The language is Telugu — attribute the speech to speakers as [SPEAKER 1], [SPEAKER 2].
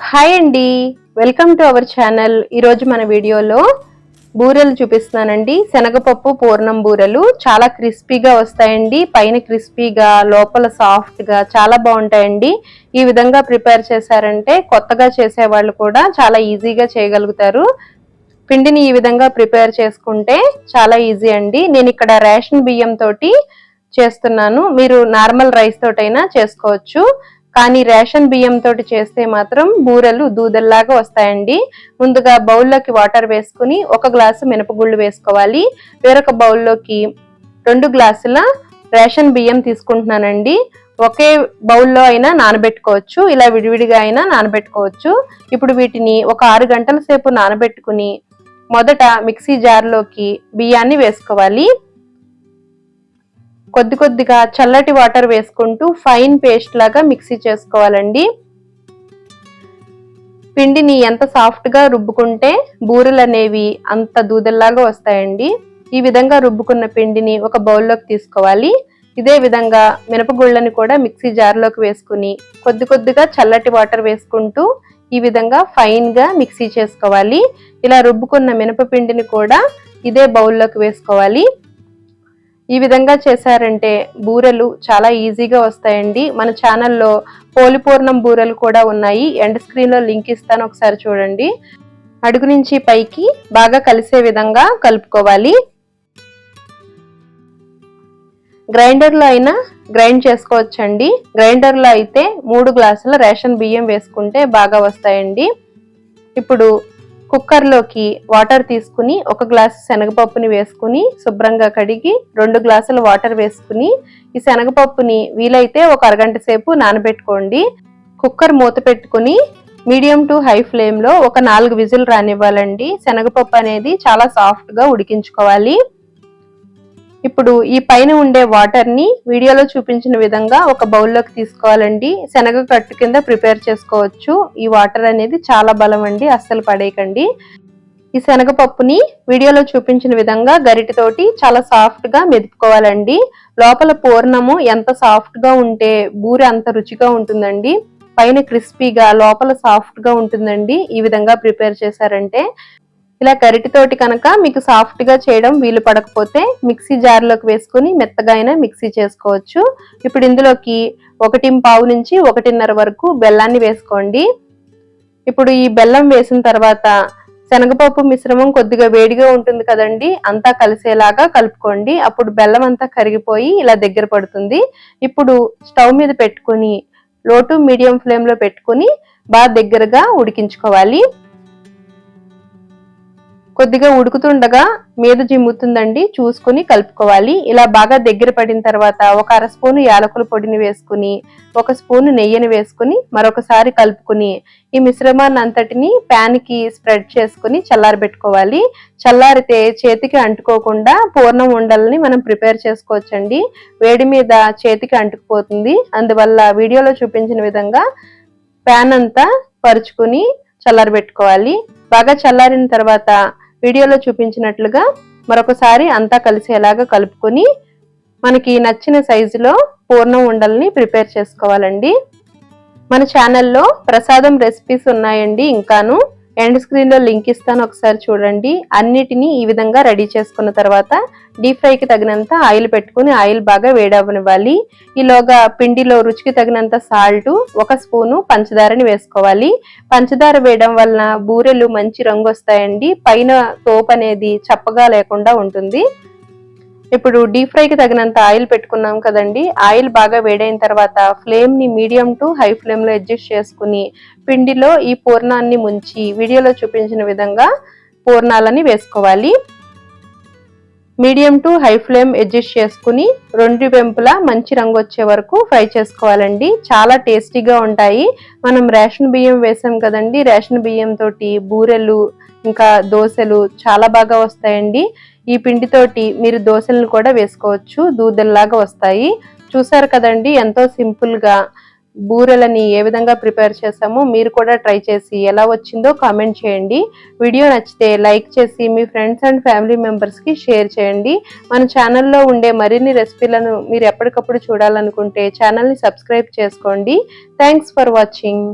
[SPEAKER 1] హాయ్ అండి. Welcome to our channel. ఈరోజు మన వీడియోలో బూరెలు చూపిస్తున్నానండి. శనగపప్పు పూర్ణం బూరెలు. చాలా క్రిస్పీగా వస్తాయండి. పైన క్రిస్పీగా లోపల సాఫ్ట్గా చాలా బాగుంటాయండి. ఈ విధంగా ప్రిపేర్ చేశారంటే కొత్తగా చేసే వాళ్ళు కూడా చాలా ఈజీగా చేయగలుగుతారు. పిండిని ఈ విధంగా ప్రిపేర్ చేసుకుంటే చాలా ఈజీ అండి. నేను ఇక్కడ రేషన్ బియ్యం తోటి చేస్తున్నాను. మీరు నార్మల్ రైస్ తోటైనా చేసుకోవచ్చు. కానీ రేషన్ బియ్యం తోటి చేస్తే మాత్రం బూరెలు దూదల్లాగా వస్తాయండి. ముందుగా బౌల్లోకి వాటర్ వేసుకుని ఒక గ్లాసు మినపగుళ్ళు వేసుకోవాలి. వేరొక బౌల్లోకి రెండు గ్లాసుల రేషన్ బియ్యం తీసుకుంటున్నానండి. ఒకే బౌల్లో అయినా నానబెట్టుకోవచ్చు ఇలా విడివిడిగా అయినా నానబెట్టుకోవచ్చు. ఇప్పుడు వీటిని ఒక ఆరు గంటల సేపు నానబెట్టుకుని మొదట మిక్సీ జార్లోకి బియ్యాన్ని వేసుకోవాలి. కొద్ది కొద్దిగా చల్లటి వాటర్ వేసుకుంటూ ఫైన్ పేస్ట్ లాగా మిక్సీ చేసుకోవాలండి. పిండిని ఎంత సాఫ్ట్గా రుబ్బుకుంటే బూరెలు అనేవి అంత దూదల్లాగా వస్తాయండి. ఈ విధంగా రుబ్బుకున్న పిండిని ఒక బౌల్లోకి తీసుకోవాలి. ఇదే విధంగా మినపగుళ్ళని కూడా మిక్సీ జార్లోకి వేసుకుని కొద్ది కొద్దిగా చల్లటి వాటర్ వేసుకుంటూ ఈ విధంగా ఫైన్గా మిక్సీ చేసుకోవాలి. ఇలా రుబ్బుకున్న మినపపిండిని కూడా ఇదే బౌల్లోకి వేసుకోవాలి. ఈ విధంగా చేశారంటే బూరెలు చాలా ఈజీగా వస్తాయండి. మన ఛానల్లో పోలిపూర్ణం బూరెలు కూడా ఉన్నాయి. ఎండ్ స్క్రీన్లో లింక్ ఇస్తాను ఒకసారి చూడండి. అడుగు నుంచి పైకి బాగా కలిసే విధంగా కలుపుకోవాలి. గ్రైండర్లో అయినా గ్రైండ్ చేసుకోవచ్చండి. గ్రైండర్లో అయితే మూడు గ్లాసుల రేషన్ బియ్యం వేసుకుంటే బాగా వస్తాయండి. ఇప్పుడు కుక్కర్లోకి వాటర్ తీసుకుని ఒక గ్లాసు శనగపప్పుని వేసుకుని శుభ్రంగా కడిగి రెండు గ్లాసుల వాటర్ వేసుకుని ఈ శనగపప్పుని వీలైతే ఒక అరగంట సేపు నానబెట్టుకోండి. కుక్కర్ మూత పెట్టుకుని మీడియం టు హై ఫ్లేమ్లో ఒక నాలుగు విజిల్ రానివ్వాలండి. శనగపప్పు అనేది చాలా సాఫ్ట్గా ఉడికించుకోవాలి. ఇప్పుడు ఈ పైన ఉండే వాటర్ని వీడియోలో చూపించిన విధంగా ఒక బౌల్లోకి తీసుకోవాలండి. శనగ కట్టు కింద ప్రిపేర్ చేసుకోవచ్చు. ఈ వాటర్ అనేది చాలా బలం అండి అస్సలు పడేయకండి. ఈ శనగపప్పుని వీడియోలో చూపించిన విధంగా గరిటితోటి చాలా సాఫ్ట్గా మెదుపుకోవాలండి. లోపల పూర్ణము ఎంత సాఫ్ట్గా ఉంటే బూరె అంత రుచిగా ఉంటుందండి. పైన క్రిస్పీగా లోపల సాఫ్ట్గా ఉంటుందండి. ఈ విధంగా ప్రిపేర్ చేశారంటే ఇలా గరిటితోటి కనుక మీకు సాఫ్ట్గా చేయడం వీలు పడకపోతే మిక్సీ జార్లోకి వేసుకుని మెత్తగా అయినా మిక్సీ చేసుకోవచ్చు. ఇప్పుడు ఇందులోకి ఒకటి పావు నుంచి ఒకటిన్నర వరకు బెల్లాన్ని వేసుకోండి. ఇప్పుడు ఈ బెల్లం వేసిన తర్వాత శనగపప్పు మిశ్రమం కొద్దిగా వేడిగా ఉంటుంది కదండి అంతా కలిసేలాగా కలుపుకోండి. అప్పుడు బెల్లం అంతా కరిగిపోయి ఇలా దగ్గర పడుతుంది. ఇప్పుడు స్టవ్ మీద పెట్టుకుని లో టు మీడియం ఫ్లేమ్లో పెట్టుకుని బాగా దగ్గరగా ఉడికించుకోవాలి. కొద్దిగా ఉడుకుతుండగా మీద జిమ్ముతుందండి చూసుకుని కలుపుకోవాలి. ఇలా బాగా దగ్గర పడిన తర్వాత ఒక అర స్పూను యాలకుల పొడిని వేసుకుని ఒక స్పూను నెయ్యిని వేసుకుని మరొకసారి కలుపుకుని ఈ మిశ్రమాన్ని అంతటిని ప్యాన్కి స్ప్రెడ్ చేసుకుని చల్లారబెట్టుకోవాలి. చల్లారితే చేతికి అంటుకోకుండా పూర్ణం ఉండలని మనం ప్రిపేర్ చేసుకోవచ్చండి. వేడి మీద చేతికి అంటుకుపోతుంది. అందువల్ల వీడియోలో చూపించిన విధంగా ప్యాన్ అంతా పరుచుకుని చల్లారబెట్టుకోవాలి. బాగా చల్లారిన తర్వాత వీడియోలో చూపించినట్లుగా మరొకసారి అంతా కలిసేలాగా కలుపుకొని మనకి నచ్చిన సైజులో పూర్ణం ఉండల్ని ప్రిపేర్ చేసుకోవాలండి. మన ఛానల్లో ప్రసాదం రెసిపీస్ ఉన్నాయండి ఇంకాను. ఎండ్ స్క్రీన్లో లింక్ ఇస్తాను ఒకసారి చూడండి. అన్నిటినీ ఈ విధంగా రెడీ చేసుకున్న తర్వాత డీప్ ఫ్రైకి తగినంత ఆయిల్ పెట్టుకుని ఆయిల్ బాగా వేడవనివ్వాలి ఈలోగా పిండిలో రుచికి తగినంత సాల్ట్ ఒక స్పూను పంచదారని వేసుకోవాలి. పంచదార వేయడం వలన బూరెలు మంచి రంగు వస్తాయండి. పైన తోపు అనేది చప్పగా లేకుండా ఉంటుంది. ఇప్పుడు డీప్ ఫ్రైకి తగినంత ఆయిల్ పెట్టుకున్నాం కదండి. ఆయిల్ బాగా వేడైన తర్వాత ఫ్లేమ్ని మీడియం టు హై ఫ్లేమ్లో అడ్జస్ట్ చేసుకుని పిండిలో ఈ పూర్ణాన్ని ముంచి వీడియోలో చూపించిన విధంగా పూర్ణాలని వేసుకోవాలి. Medium to high flame adjust చేసుకుని రెండు వెంపులా మంచి రంగు వచ్చే వరకు ఫ్రై చేసుకోవాలండి. చాలా టేస్టీగా ఉంటాయి. మనం రేషన్ బియ్యం వేసాం కదండి. రేషన్ బియ్యం తోటి బూరెలు ఇంకా దోశలు చాలా బాగా వస్తాయండి. ఈ పిండితోటి మీరు దోశలను కూడా వేసుకోవచ్చు. దూదల్లాగా వస్తాయి. చూసారు కదండి ఎంతో సింపుల్గా బూరెలని ఏ విధంగా ప్రిపేర్ చేసామో మీరు కూడా ట్రై చేసి ఎలా వచ్చిందో కామెంట్ చేయండి. వీడియో నచ్చితే లైక్ చేసి మీ ఫ్రెండ్స్ అండ్ ఫ్యామిలీ మెంబర్స్కి షేర్ చేయండి. మన ఛానల్లో ఉండే మరిన్ని రెసిపీలను మీరు ఎప్పటికప్పుడు చూడాలనుకుంటే ఛానల్ని సబ్స్క్రైబ్ చేసుకోండి. Thanks for watching.